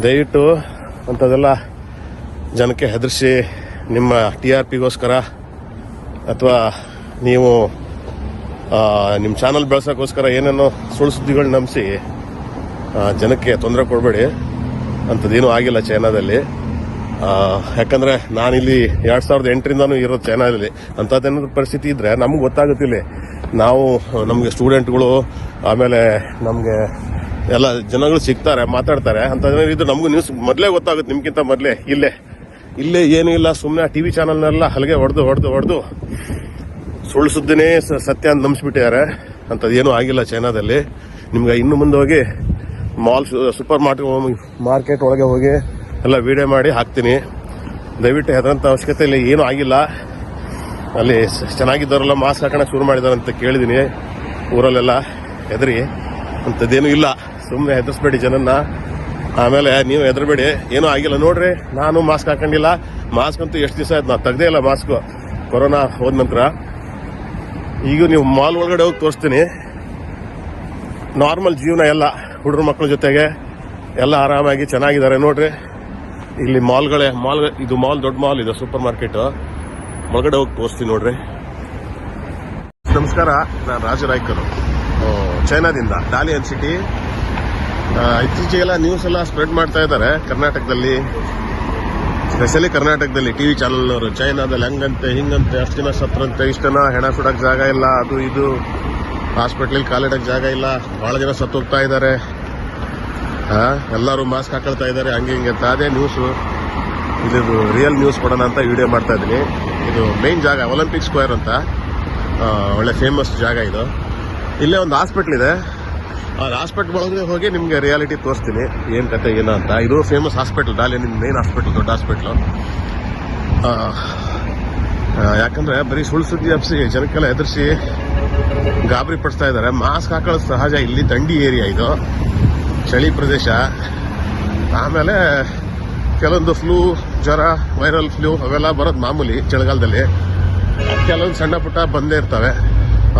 ದಯವಿಟ್ಟು ಅಂಥದ್ದೆಲ್ಲ ಜನಕ್ಕೆ ಹೆದರಿಸಿ ನಿಮ್ಮ ಟಿ ಆರ್ ಪಿಗೋಸ್ಕರ ಅಥವಾ ನೀವು ನಿಮ್ಮ ಚಾನಲ್ ಬೆಳೆಸೋಕ್ಕೋಸ್ಕರ ಏನೇನೋ ಸುಳ್ಳು ಸುದ್ದಿಗಳು ನಂಬಿಸಿ ಜನಕ್ಕೆ ತೊಂದರೆ ಕೊಡಬೇಡಿ. ಅಂಥದ್ದೇನೂ ಆಗಿಲ್ಲ ಚೈನಾದಲ್ಲಿ. ಯಾಕಂದರೆ ಯಾಕಂದ್ರೆ ನಾನಿಲ್ಲಿ ಎರಡು ಸಾವಿರದ ಎಂಟರಿಂದನೂ ಇರೋದು ಚೈನಾದಲ್ಲಿ ಅಂಥದ್ದೇನಾದ್ರು ಪರಿಸ್ಥಿತಿ ಇದ್ದರೆ ನಮ್ಗೆ ಗೊತ್ತಾಗುತ್ತಿಲ್ಲ. ನಾವು, ನಮಗೆ ಸ್ಟೂಡೆಂಟ್ಗಳು, ಆಮೇಲೆ ನಮಗೆ ಎಲ್ಲ ಜನಗಳು ಸಿಗ್ತಾರೆ, ಮಾತಾಡ್ತಾರೆ. ಅಂತ ಇದು ನಮಗೂ ನ್ಯೂಸ್ ಮೊದಲೇ ಗೊತ್ತಾಗುತ್ತೆ, ನಿಮ್ಗಿಂತ ಮೊದಲೇ, ಇಲ್ಲೇ. ಇಲ್ಲೇ ಏನೂ ಇಲ್ಲ ಸುಮ್ಮನೆ ಟಿ ವಿ ಚಾನಲ್ನೆಲ್ಲ ಹಲಗೆ ಹೊಡೆದು ಹೊಡೆದು ಹೊಡೆದು ಸುಳ್ಳು ಸುದ್ದಿನೇ ಸತ್ಯ ಅಂತ ನಂಬಿಸ್ಬಿಟ್ಟಿದ್ದಾರೆ. ಅಂಥದ್ದೇನೂ ಆಗಿಲ್ಲ ಚೈನಾದಲ್ಲಿ. ನಿಮ್ಗೆ ಇನ್ನು ಮುಂದೆ ಹೋಗಿ ಮಾಲ್ ಸೂಪರ್ ಮಾರ್ಕೆಟ್ ಮಾರ್ಕೆಟ್ ಒಳಗೆ ಹೋಗಿ ಎಲ್ಲ ವೀಡಿಯೋ ಮಾಡಿ ಹಾಕ್ತೀನಿ. ದಯವಿಟ್ಟು ಹೆದರಂಥ ಅವಶ್ಯಕತೆ ಇಲ್ಲ, ಏನೂ ಆಗಿಲ್ಲ. ಅಲ್ಲಿ ಚೆನ್ನಾಗಿದ್ದವರೆಲ್ಲ ಮಾಸ್ಕ್ ಹಾಕೋಣ ಶುರು ಮಾಡಿದಾರೆ ಅಂತ ಕೇಳಿದ್ದೀನಿ ಊರಲ್ಲೆಲ್ಲ ಹೆದರಿ ಅಂಥದ್ದೇನೂ ಇಲ್ಲ. ಸುಮ್ಮನೆ ಹೆದರ್ಸ್ಬೇಡಿ ಜನನ್ನ. ಆಮೇಲೆ ನೀವು ಹೆದರ್ಬೇಡಿ. ಏನೂ ಆಗಿಲ್ಲ. ನೋಡ್ರಿ, ನಾನು ಮಾಸ್ಕ್ ಹಾಕೊಂಡಿಲ್ಲ. ಮಾಸ್ಕ್ ಅಂತೂ ಎಷ್ಟು ದಿವಸ ಆಯ್ತು? ನಾನು ತೆಗ್ದೇ ಇಲ್ಲ ಮಾಸ್ಕ್ ಕೊರೋನಾ ಹೋದ ನಂತರ. ಈಗ ನೀವು ಮಾಲ್ ಒಳಗಡೆ ಹೋಗಿ ತೋರಿಸ್ತೀನಿ. ನಾರ್ಮಲ್ ಜೀವನ ಎಲ್ಲ ಹುಡುಗರು ಮಕ್ಕಳ ಜೊತೆಗೆ ಎಲ್ಲ ಆರಾಮಾಗಿ ಚೆನ್ನಾಗಿದ್ದಾರೆ. ನೋಡ್ರಿ, ಇಲ್ಲಿ ಮಾಲ್ಗಳೇ ಮಾಲ್ ಇದು ಮಾಲ್ ದೊಡ್ಡ ಮಾಲ್ ಇದೆ ಸೂಪರ್ ಮಾರ್ಕೆಟ್ ಒಳಗಡೆ ಹೋಗಿ ತೋರಿಸ್ತೀನಿ ನೋಡ್ರಿ. ನಮಸ್ಕಾರ, ನಾನು ರಾಜರಾಯ್ಕರು ಚೈನಾದಿಂದ ಡಾಲಿಯನ್ ಸಿಟಿ ಇತ್ತೀಚೆಗೆಲ್ಲ ನ್ಯೂಸ್ ಎಲ್ಲ ಸ್ಪ್ರೆಡ್ ಮಾಡ್ತಾ ಇದ್ದಾರೆ. ಕರ್ನಾಟಕದಲ್ಲಿ ಸ್ಪೆಷಲಿ ಕರ್ನಾಟಕದಲ್ಲಿ ಟಿವಿ ಚಾನಲ್ನವರು ಚೈನಾದಲ್ಲಿ ಹಂಗಂತೆ, ಹಿಂಗಂತೆ, ಅಷ್ಟು ಜನ ಸತ್ರಂತೆ ಇಷ್ಟು ಜನ ಹೆಣ ಸುಡಕ್ ಜಾಗ ಇಲ್ಲ, ಅದು ಇದು. ಹಾಸ್ಪಿಟ್ಲಿಗೆ ಕಾಲಿಡಕ್ ಜಾಗ ಇಲ್ಲ ಬಹಳ ಜನ ಸತ್ತೋಗ್ತಾ ಇದ್ದಾರೆ. ಎಲ್ಲರೂ ಮಾಸ್ಕ್ ಹಾಕೊಳ್ತಾ ಇದ್ದಾರೆ, ಹಂಗೆ ಹಿಂಗೆ ಅಂತ. ಅದೇ ನ್ಯೂಸು ಇದು ರಿಯಲ್ ನ್ಯೂಸ್ ಕೊಡೋಣ ಅಂತ ವಿಡಿಯೋ ಮಾಡ್ತಾ ಇದ್ದೀನಿ. ಇದು ಮೇನ್ ಜಾಗ ಒಲಿಂಪಿಕ್ ಸ್ಕ್ವೇರ್ ಅಂತ. ಒಳ್ಳೆ ಫೇಮಸ್ ಜಾಗ ಇದು. ಇಲ್ಲೇ ಒಂದು ಹಾಸ್ಪಿಟ್ಲ್ ಇದೆ. ಆ ಹಾಸ್ಪಿಟ್ಲ್ ಒಳಗೆ ಹೋಗಿ ನಿಮಗೆ ರಿಯಾಲಿಟಿ ತೋರಿಸ್ತೀನಿ. ಏನು ಕತೆ, ಏನು ಅಂತ. ಇದು famous hospital Dalian main hospital ದೊಡ್ಡ ಹಾಸ್ಪಿಟ್ಲು ಯಾಕಂದ್ರೆ ಬರೀ ಸುಳ್ಳು ಸುದ್ದಿ ಹಬ್ಸಿ ಜನಕ್ಕೆಲ್ಲ ಎದುರಿಸಿ ಗಾಬರಿ ಪಡಿಸ್ತಾ ಇದ್ದಾರೆ ಮಾಸ್ಕ್ ಹಾಕೊಳ್ಳೋದು ಸಹಜ, ಇಲ್ಲಿ ದಂಡಿ ಏರಿಯಾ ಇದು. ಚಳಿ ಪ್ರದೇಶ. ಆಮೇಲೆ ಕೆಲವೊಂದು ಫ್ಲೂ ಜ್ವರ ವೈರಲ್ ಫ್ಲೂ ಅವೆಲ್ಲ ಬರೋದು ಮಾಮೂಲಿ ಚಳಿಗಾಲದಲ್ಲಿ. ಕೆಲವೊಂದು ಸಣ್ಣ ಪುಟ್ಟ ಬಂದೇ ಇರ್ತವೆ.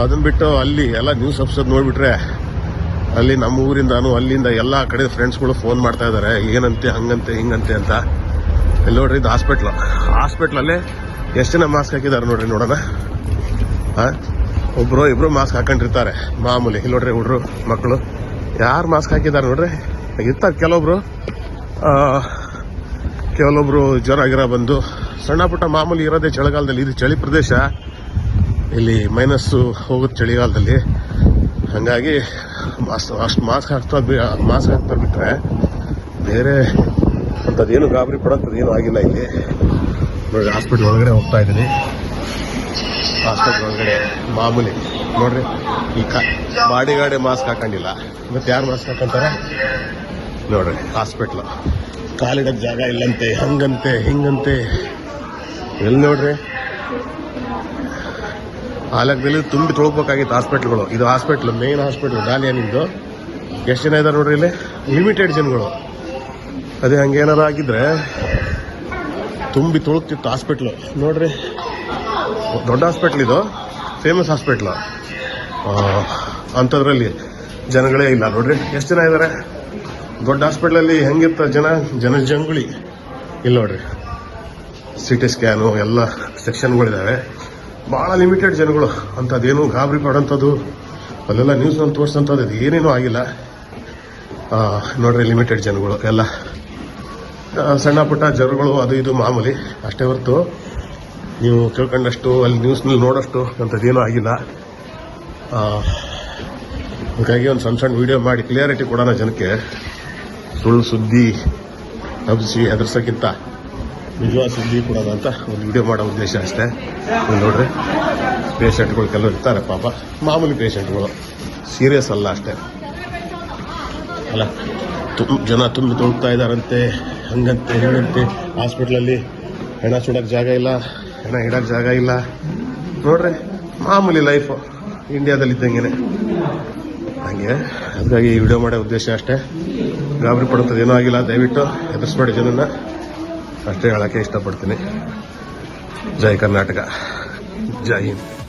ಅದನ್ನ ಬಿಟ್ಟು ಅಲ್ಲಿ ಎಲ್ಲ ನ್ಯೂಸ್ ಹಬ್ಸೋದು ನೋಡ್ಬಿಟ್ರೆ ಅಲ್ಲಿ ನಮ್ಮ ಊರಿಂದಾನು ಅಲ್ಲಿಂದ ಎಲ್ಲ ಕಡೆ ಫ್ರೆಂಡ್ಸ್ಗಳು ಫೋನ್ ಮಾಡ್ತಾ ಇದಾರೆ. ಏನಂತೆ ಹಂಗಂತೆ, ಹಿಂಗಂತೆ ಅಂತ. ಇಲ್ಲಿ ನೋಡ್ರಿ ಇದು ಹಾಸ್ಪಿಟ್ಲ್ ಹಾಸ್ಪಿಟ್ಲಲ್ಲಿ ಎಷ್ಟು ಜನ ಮಾಸ್ಕ್ ಹಾಕಿದ್ದಾರೆ ನೋಡ್ರಿ ನೋಡೋಣ. ಆ? ಒಬ್ರು ಇಬ್ರು ಮಾಸ್ಕ್ ಹಾಕೊಂಡಿರ್ತಾರೆ. ಮಾಮೂಲಿ. ಇಲ್ಲಿ ನೋಡ್ರಿ ಹುಡ್ರು, ಮಕ್ಕಳು. ಯಾರು ಮಾಸ್ಕ್ ಹಾಕಿದ್ದಾರೆ ನೋಡ್ರಿ? ಇರ್ತಾರೆ ಕೆಲವೊಬ್ರು. ಕೆಲವೊಬ್ರು ಜ್ವರ ಗಿರ ಬಂದು ಸಣ್ಣ ಪುಟ್ಟ ಮಾಮೂಲಿ ಇರೋದೇ ಚಳಿಗಾಲದಲ್ಲಿ. ಇದು ಚಳಿ ಪ್ರದೇಶ. ಇಲ್ಲಿ ಮೈನಸ್ಸು ಹೋಗುತ್ತೆ ಚಳಿಗಾಲದಲ್ಲಿ. ಹಂಗಾಗಿ ಅಷ್ಟು ಅಷ್ಟು ಮಾಸ್ಕ್ ಹಾಕ್ತಾ ಮಾಸ್ಕ್ ಹಾಕ್ತಾ ಬಿಟ್ಟರೆ ಬೇರೆ ಅಂಥದ್ದೇನು ಗಾಬರಿ ಪಡೋಂಥದ್ದು ಏನು ಆಗಿಲ್ಲ ಇಲ್ಲಿ. ನೋಡಿ ಹಾಸ್ಪಿಟ್ಲ್ ಒಳಗಡೆ ಹೋಗ್ತಾ ಇದ್ದೀನಿ. ಹಾಸ್ಪಿಟ್ಲ್ ಒಳಗಡೆ ಮಾಮೂಲಿ, ನೋಡ್ರಿ, ಈ ಕ ಮಾಸ್ಕ್ ಹಾಕೊಂಡಿಲ್ಲ. ಮತ್ತೆ ಯಾರು ಮಾಸ್ಕ್ ಹಾಕೊಂತಾರೆ? ನೋಡ್ರಿ ಹಾಸ್ಪಿಟ್ಲು ಕಾಲಿಡಕ್ ಜಾಗ ಇಲ್ಲಂತೆ, ಹಂಗಂತೆ, ಹಿಂಗಂತೆ. ಎಲ್ಲಿ ನೋಡ್ರಿ? ಆಲಕದಲ್ಲಿ ತುಂಬಿ ತೊಳ್ಬೇಕಾಗಿತ್ತು ಹಾಸ್ಪಿಟ್ಲ್ಗಳು. ಇದು ಹಾಸ್ಪಿಟ್ಲ್ ಮೇನ್ ಹಾಸ್ಪಿಟ್ಲ್ ಡಾಲಿಯನಿಂದು ಎಷ್ಟು ಜನ ಇದ್ದಾರೆ ನೋಡ್ರಿ ಇಲ್ಲಿ? ಲಿಮಿಟೆಡ್ ಜನಗಳು. ಅದೇ ಹಂಗೇನಾರ ಆಗಿದ್ರೆ ತುಂಬಿ ತೊಳಗ್ತಿತ್ತು ಹಾಸ್ಪಿಟ್ಲು. ನೋಡ್ರಿ, ದೊಡ್ಡ ಹಾಸ್ಪಿಟ್ಲ್ ಇದು. Famous hospital. ಅಂಥದ್ರಲ್ಲಿ ಜನಗಳೇ ಇಲ್ಲ. ನೋಡ್ರಿ, ಎಷ್ಟು ಜನ ಇದ್ದಾರೆ ದೊಡ್ಡ ಹಾಸ್ಪಿಟ್ಲಲ್ಲಿ ಹೆಂಗಿರ್ತ ಜನ? ಜನ ಜಂಗುಳಿ ಇಲ್ಲ ನೋಡ್ರಿ ಸಿ ಟಿ ಸ್ಕ್ಯಾನು ಎಲ್ಲ ಸೆಕ್ಷನ್ಗಳಿದ್ದಾವೆ ಭಾಳ ಲಿಮಿಟೆಡ್ ಜನಗಳು. ಅಂಥದ್ದೇನು ಗಾಬರಿ ಪಡೋಂಥದ್ದು. ಅಲ್ಲೆಲ್ಲ ನ್ಯೂಸ್ ಅಲ್ಲಿ ಅದು ಏನೇನು ಆಗಿಲ್ಲ. ನೋಡ್ರಿ ಲಿಮಿಟೆಡ್ ಜನಗಳು ಎಲ್ಲ. ಸಣ್ಣ ಪುಟ್ಟ ಜನಗಳು ಅದು ಇದು ಮಾಮೂಲಿ. ಅಷ್ಟೇ ಹೊರತು ನೀವು ಕೇಳ್ಕೊಂಡಷ್ಟು ಅಲ್ಲಿ ನ್ಯೂಸ್ನಲ್ಲಿ ನೋಡೋಷ್ಟು ಅಂಥದ್ದೇನೂ ಆಗಿಲ್ಲ. ಹಾಗಾಗಿ ಒಂದು ಸಣ್ಣ ಸಣ್ಣ ವೀಡಿಯೋ ಮಾಡಿ ಕ್ಲಿಯಾರಿಟಿ ಕೊಡೋಣ ಜನಕ್ಕೆ. ಸುಳ್ಳು ಸುದ್ದಿ ಹಬ್ಬಿಸಿ ಹೆದರ್ಸೋಕ್ಕಿಂತ. ನಿಜವಾದ ಸುದ್ದಿ ಕೂಡ ಅಂತ ಒಂದು ವಿಡಿಯೋ ಮಾಡೋ ಉದ್ದೇಶ ಅಷ್ಟೇ. ನೋಡ್ರಿ ಪೇಷಂಟ್ಗಳು ಕೆಲವರು ಇರ್ತಾರೆ ಪಾಪ. ಮಾಮೂಲಿ ಪೇಷಂಟ್ಗಳು ಸೀರಿಯಸ್ ಅಲ್ಲ ಅಷ್ಟೇ. ಅಲ್ಲ ತುಂಬ ಜನ ತುಂಬಿ ತೊಳ್ತಾ ಇದ್ದಾರಂತೆ, ಹಂಗಂತೆ, ಹಿಂಗಂತೆ. ಹಾಸ್ಪಿಟ್ಲಲ್ಲಿ ಹೆಣ ಸುಡೋಕೆ ಜಾಗ ಇಲ್ಲ, ಹೆಣ ಇಡೋಕೆ ಜಾಗ ಇಲ್ಲ. ನೋಡ್ರಿ, ಮಾಮೂಲಿ ಲೈಫು ಇಂಡಿಯಾದಲ್ಲಿ ಇದ್ದಂಗೆ ಹಂಗೆ, ಹಾಗಾಗಿ ಈ ವಿಡಿಯೋ ಮಾಡೋ ಉದ್ದೇಶ ಅಷ್ಟೇ. ಗಾಬರಿ ಪಡುತ್ತದೆ ಏನೂ ಆಗಿಲ್ಲ. ದಯವಿಟ್ಟು ಹೆದರ್ಸ್ಬೇಡಿ ಜನನ್ನ ಅಷ್ಟೇ ಹೇಳೋಕ್ಕೆ ಇಷ್ಟಪಡ್ತೀನಿ. ಜೈ ಕರ್ನಾಟಕ. ಜೈ ಹಿಂದ್.